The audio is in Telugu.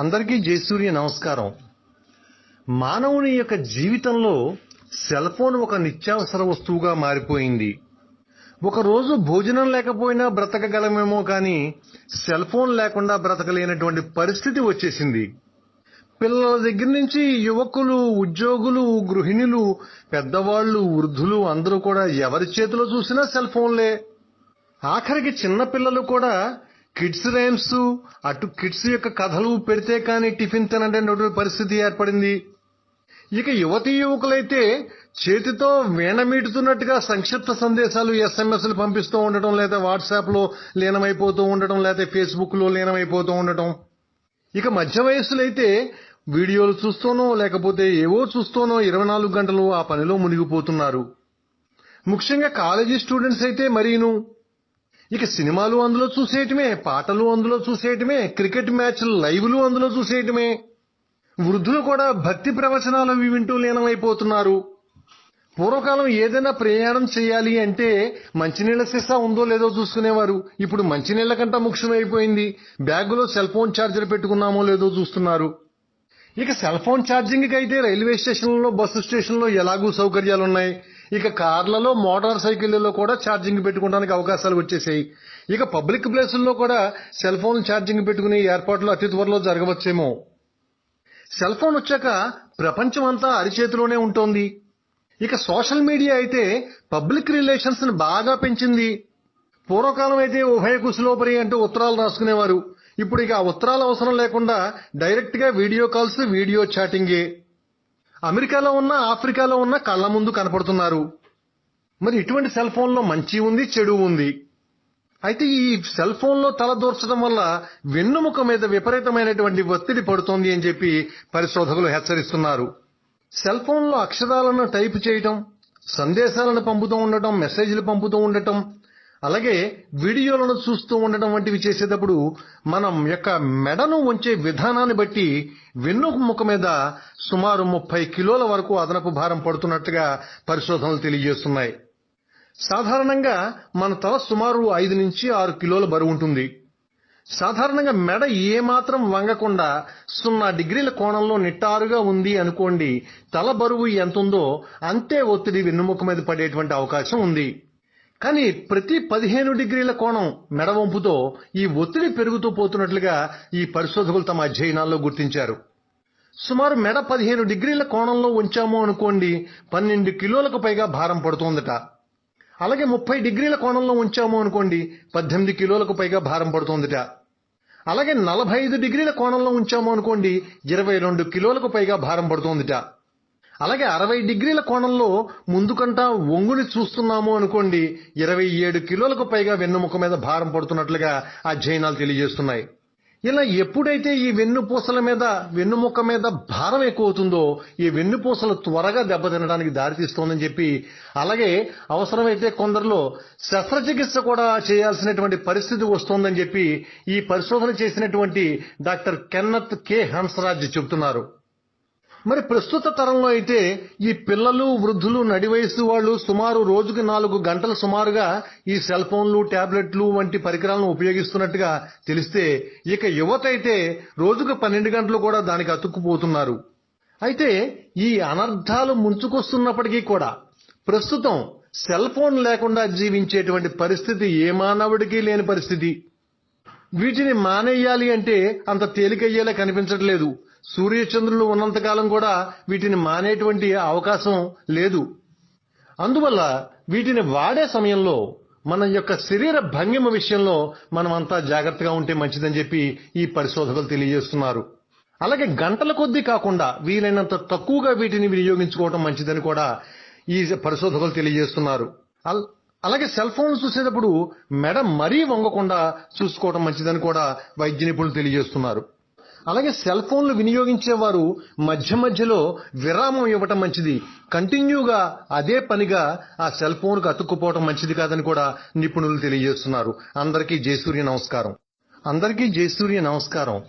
అందరికీ జయసూర్య నమస్కారం. మానవుని యొక్క జీవితంలో సెల్ ఫోన్ ఒక నిత్యావసర వస్తువుగా మారిపోయింది. ఒకరోజు భోజనం లేకపోయినా బ్రతకగలమేమో కానీ సెల్ ఫోన్ లేకుండా బ్రతకలేనటువంటి పరిస్థితి వచ్చేసింది. పిల్లల దగ్గర నుంచి యువకులు ఉద్యోగులు గృహిణులు పెద్దవాళ్ళు వృద్ధులు అందరూ కూడా ఎవరి చేతిలో చూసినా సెల్ ఫోన్లే. ఆఖరికి చిన్న పిల్లలు కూడా కిడ్స్ రైమ్స్ అటు కిడ్స్ యొక్క కథలు పెడితే కానీ టిఫిన్ తినటువంటి పరిస్థితి ఏర్పడింది. ఇక యువతీ యువకులైతే చేతితో వీణమీటుతున్నట్టుగా సంక్షిప్త సందేశాలు ఎస్ఎంఎస్లు పంపిస్తూ ఉండటం లేదా వాట్సాప్లో లీనమైపోతూ ఉండటం లేదా ఫేస్బుక్లో లీనమైపోతూ ఉండటం. ఇక మధ్య వయస్సులైతే వీడియోలు చూస్తూనో లేకపోతే ఏవో చూస్తూనో ఇరవై నాలుగు గంటలు ఆ పనిలో మునిగిపోతున్నారు. ముఖ్యంగా కాలేజీ స్టూడెంట్స్ అయితే మరీను. ఇక సినిమాలు అందులో చూసేయటమే పాటలు అందులో చూసేయటమే క్రికెట్ మ్యాచ్లు లైవ్లు అందులో చూసేయటమే. వృద్ధులు కూడా భక్తి ప్రవచనాలు అవి వింటూ లీనమైపోతున్నారు. పూర్వకాలం ఏదైనా ప్రయాణం చేయాలి అంటే మంచినీళ్ళ సీసా ఉందో లేదో చూసుకునేవారు. ఇప్పుడు మంచినీళ్ళ కంటే ముఖ్యమైపోయింది. బ్యాగులో సెల్ ఫోన్ ఛార్జర్ పెట్టుకున్నామో లేదో చూస్తున్నారు. ఇక సెల్ ఫోన్ ఛార్జింగ్కి అయితే రైల్వే స్టేషన్లలో బస్సు స్టేషన్లో ఎలాగూ సౌకర్యాలు ఉన్నాయి ఇక కార్లలో మోటార్ సైకిళ్ళలో కూడా ఛార్జింగ్ పెట్టుకోవడానికి అవకాశాలు వచ్చేసాయి. ఇక పబ్లిక్ ప్లేసుల్లో కూడా సెల్ ఫోన్ ఛార్జింగ్ పెట్టుకునే ఏర్పాట్లు అతి త్వరలో జరగవచ్చేమో. సెల్ ఫోన్ వచ్చాక ప్రపంచం అంతా అరిచేతిలోనే ఉంటోంది. ఇక సోషల్ మీడియా అయితే పబ్లిక్ రిలేషన్స్ని బాగా పెంచింది. పూర్వకాలం అయితే ఉభయ కుశలోపరి అంటూ ఉత్తరాలు రాసుకునేవారు. ఇప్పుడు ఇక ఆ ఉత్తరాలు అవసరం లేకుండా డైరెక్ట్గా వీడియో కాల్స్ వీడియో చాటింగే. అమెరికాలో ఉన్న ఆఫ్రికాలో ఉన్న కళ్ళ ముందు కనపడుతున్నారు. మరి ఇటువంటి సెల్ ఫోన్లో మంచి ఉంది చెడు ఉంది? అయితే ఈ సెల్ ఫోన్లో తల దూర్చడం వల్ల వెన్నుముక మీద విపరీతమైనటువంటి ఒత్తిడి పడుతోంది అని చెప్పి పరిశోధకులు హెచ్చరిస్తున్నారు. సెల్ ఫోన్లో అక్షరాలను టైప్ చేయటం సందేశాలను పంపుతూ ఉండటం మెసేజ్లు పంపుతూ ఉండటం అలాగే వీడియోలను చూస్తూ ఉండటం వంటివి చేసేటప్పుడు మనం యొక్క మెడను ఉంచే విధానాన్ని బట్టి వెన్నుముక మీద సుమారు ముప్పై కిలోల వరకు అదనపు భారం పడుతున్నట్టుగా పరిశోధనలు తెలియజేస్తున్నాయి. సాధారణంగా మన తల సుమారు ఐదు నుంచి ఆరు కిలోల బరువు ఉంటుంది. సాధారణంగా మెడ ఏమాత్రం వంగకుండా సున్నా డిగ్రీల కోణంలో నిట్టారుగా ఉంది అనుకోండి తల బరువు ఎంత ఉందో అంతే ఒత్తిడి వెన్నుముఖ మీద పడేటువంటి అవకాశం ఉంది. కానీ ప్రతి పదిహేను డిగ్రీల కోణం మెడ వంపుతో ఈ ఒత్తిడి పెరుగుతూ పోతున్నట్లుగా ఈ పరిశోధకులు తమ అధ్యయనాల్లో గుర్తించారు. సుమారు మెడ పదిహేను డిగ్రీల కోణంలో ఉంచాము అనుకోండి పన్నెండు కిలోలకు పైగా భారం పడుతోందట. అలాగే ముప్పై డిగ్రీల కోణంలో ఉంచాము అనుకోండి పద్దెనిమిది కిలోలకు పైగా భారం పడుతోందట. అలాగే నలభై ఐదు డిగ్రీల కోణంలో ఉంచాము అనుకోండి ఇరవై రెండు కిలోలకు పైగా భారం పడుతోందిట. అలాగే అరవై డిగ్రీల కోణంలో ముందుకంటా ఒంగుని చూస్తున్నాము అనుకోండి ఇరవై ఏడు కిలోలకు పైగా వెన్నుముక మీద భారం పడుతున్నట్లుగా అధ్యయనాలు తెలియజేస్తున్నాయి. ఇలా ఎప్పుడైతే ఈ వెన్నుపూసల మీద వెన్నుముక మీద భారం ఎక్కువ అవుతుందో ఈ వెన్నుపూసలు త్వరగా దెబ్బతినడానికి దారితీస్తోందని చెప్పి అలాగే అవసరమైతే కొందరిలో శస్త్రచికిత్స కూడా చేయాల్సినటువంటి పరిస్థితి వస్తోందని చెప్పి ఈ పరిశోధన చేసినటువంటి డాక్టర్ కెన్నత్ కె. హంసరాజ్ చెబుతున్నారు. మరి ప్రస్తుత తరంలో అయితే ఈ పిల్లలు వృద్ధులు నడి వయసు వాళ్ళు సుమారు రోజుకి నాలుగు గంటలు సుమారుగా ఈ సెల్ ఫోన్లు టాబ్లెట్లు వంటి పరికరాలను ఉపయోగిస్తున్నట్టుగా తెలిస్తే ఇక యువత అయితే రోజుకు పన్నెండు గంటలు కూడా దానికి అతుక్కుపోతున్నారు. అయితే ఈ అనర్థాలు ముంచుకొస్తున్నప్పటికీ కూడా ప్రస్తుతం సెల్ ఫోన్ లేకుండా జీవించేటువంటి పరిస్థితి ఏ మానవుడికి లేని పరిస్థితి. వీటిని మానేయాలి అంటే అంత తేలికయ్యేలా కనిపించట్లేదు. సూర్యచంద్రులు ఉన్నంతకాలం కూడా వీటిని మానేటువంటి అవకాశం లేదు. అందువల్ల వీటిని వాడే సమయంలో మన యొక్క శరీర భంగిమ విషయంలో మనం అంతా జాగ్రత్తగా ఉంటే మంచిదని చెప్పి ఈ పరిశోధకులు తెలియజేస్తున్నారు. అలాగే గంటల కొద్దీ కాకుండా వీలైనంత తక్కువగా వీటిని వినియోగించుకోవడం మంచిదని కూడా ఈ పరిశోధకులు తెలియజేస్తున్నారు. అల్- అలాగే సెల్ ఫోన్ చూసేటప్పుడు మెడ మరీ వంగకుండా చూసుకోవడం మంచిదని కూడా వైద్య నిపుణులు తెలియజేస్తున్నారు. అలాగే సెల్ ఫోన్లు వినియోగించేవారు మధ్య మధ్యలో విరామం ఇవ్వటం మంచిది. కంటిన్యూగా అదే పనిగా ఆ సెల్ ఫోన్కు అతుక్కుపోవటం మంచిది కాదని కూడా నిపుణులు తెలియజేస్తున్నారు. అందరికీ జయసూర్య నమస్కారం. అందరికీ జయసూర్య నమస్కారం.